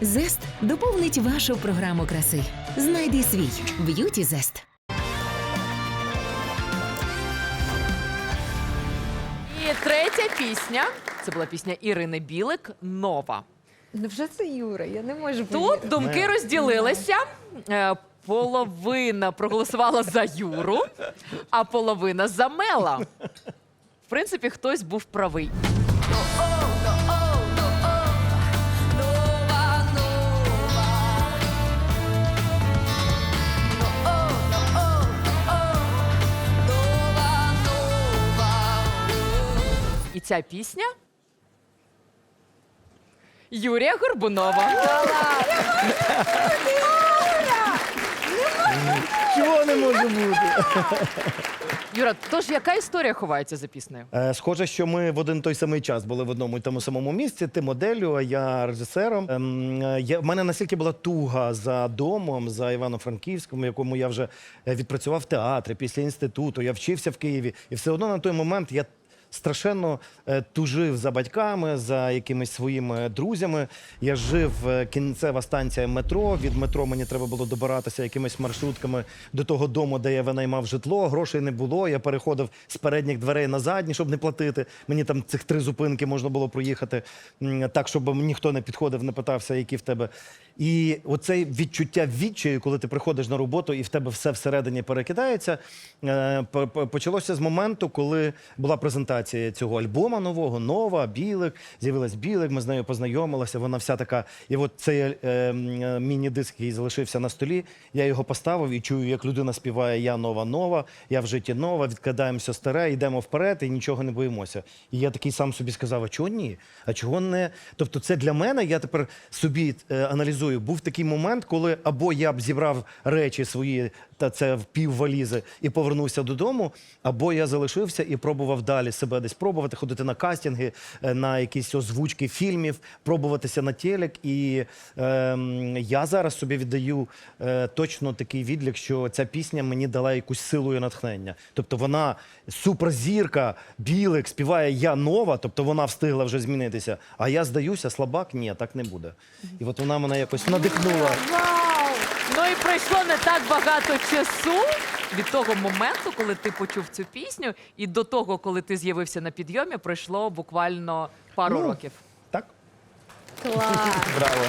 Зест доповнить вашу програму краси. Знайди свій б'юті зест. І третя пісня. Це була пісня Ірини Білик Нова. Невже це Юра? Я не можу Тут думки розділилися. Е, Половина проголосувала за Юру, а половина за Мела. В принципі, хтось був правий. Ця пісня Юрія Горбунова. Чого не може бути? Юра, тож яка історія ховається за піснею? Е, Схоже, що ми в один той самий час були в одному і тому самому місці. Ти моделлю, а я режисером. Ем, е, я, в мене настільки була туга за домом, за Івано-Франківськом, в якому я вже е, відпрацював в театрі після інституту. Я вчився в Києві, і все одно на той момент я. Страшенно е, тужив за батьками, за якимись своїми друзями. Я жив е, кінцева станція метро. Від метро мені треба було добиратися якимись маршрутками до того дому, де я винаймав житло. Грошей не було. Я переходив з передніх дверей на задні, щоб не платити. Мені там цих три зупинки можна було проїхати так, щоб ніхто не підходив, не питався, які в тебе. І оце відчуття відчаю, коли ти приходиш на роботу і в тебе все всередині перекидається, е, по- по- почалося з моменту, коли була презентація цього альбома нового, нова, білик. З'явилась білик, ми з нею познайомилися. Вона вся така. І от цей е, е, міні-диск, який залишився на столі. Я його поставив і чую, як людина співає Я нова, нова, я в житті нова, відкидаємося старе, йдемо вперед і нічого не боїмося. І я такий сам собі сказав: а чого ні? А чого не? Тобто, це для мене, я тепер собі е, аналізую. Був такий момент, коли або я б зібрав речі свої, та це в пів валізи, і повернувся додому, або я залишився і пробував далі себе десь пробувати, ходити на кастинги, е, на якісь озвучки фільмів, пробуватися на телек. І ем, я зараз собі віддаю е, точно такий відлік, що ця пісня мені дала якусь силу і натхнення. Тобто вона суперзірка, білик, співає я нова, тобто вона встигла вже змінитися. А я здаюся, слабак, ні, так не буде. І от вона мене якось надихнула. Ну і пройшло не так багато часу від того моменту, коли ти почув цю пісню, і до того, коли ти з'явився на підйомі, пройшло буквально пару Ну, років. Так? Клас. Браво.